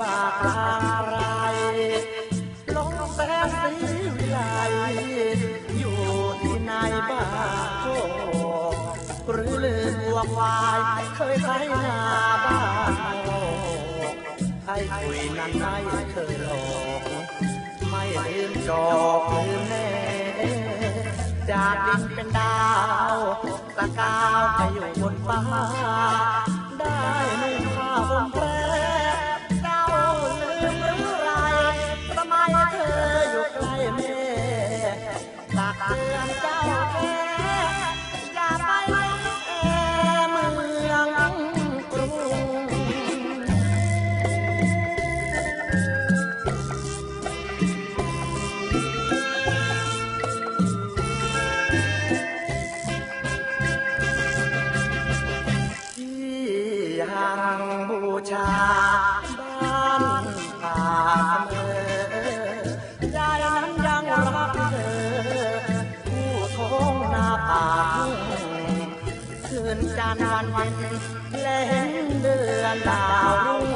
กลาไรลงแสงสีวิไลอยู่ที่ไหนบ้างโคหรือลืมวัวควายเคยไถนาบ้างโลกไอ้คุยนั้นไม่เคยหลอกไม่ลืมจอกลืมแน่จากดินเป็นดาวตะกาวไปอยู่บนฟ้าได้ บ้านป่าเสมอยายนั้นยังรักเธอผู้ท้องนาป่าคืนจันทร์วันเละเห็นเดือนดาวรุ่ง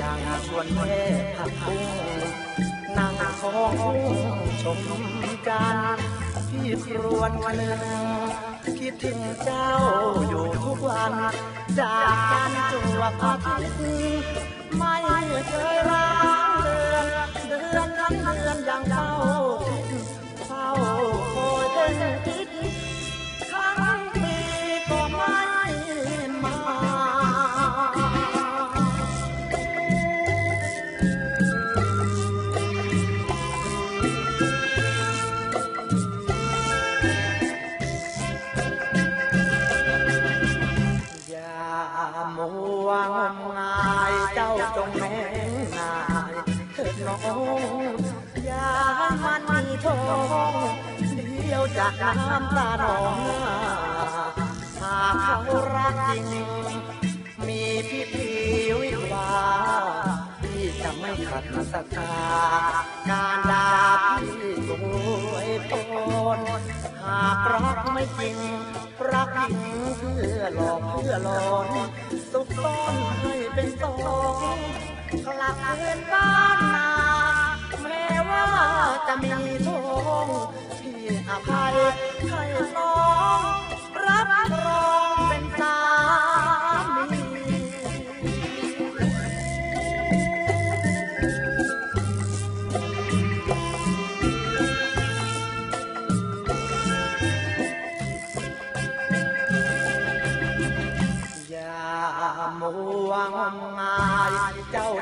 ยังชวนแม่ขับปุ้งนั่งท้องหุ้งชมกันที่ครวนคนึง คิดถึงเจ้าอยู่ทุกวัน จากกันจวบอาทิตย์ไม่เคยร้ มัวงมงายเจ้าจงแม่นายเถิดน้องอย่ามันมีทองเดียวจากน้ำตาหนองหากเขารักจริงมีพิธีวิวาห์ที่จะไม่ขัดศรัทธาการดาพี่สวยพรหากรักไม่จริง กจริงเพื่อหลอกเพื่อหลอนสุกต้อนให้เป็นสองกลับคืนบ้านนาแม้ว่าจะมีทองพี่อภัยให้น้อ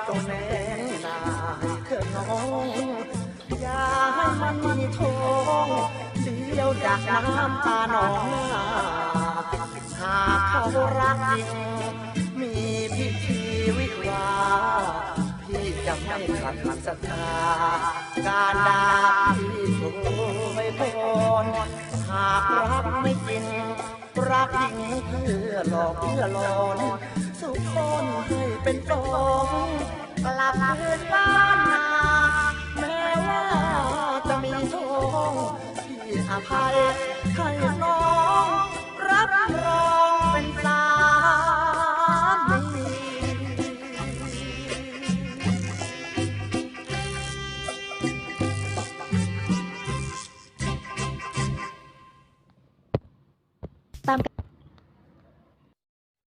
เจ้าแน่นายเถิดน้องอย่าให้มันมีทองเดียวจากน้ำตาหนองนาหากเขารักจริงมีพิธีวิวาพี่จะไม่ขัดศรัทธาการดาพี่สวยพรหากรักไม่จริงรักจริงเพื่อหลอกเพื่อหลอนุขคนให้เป็นตองกลับคืนบ้านนาแม้ว่าจะมีทองที่อภัยให้น้องรับรอง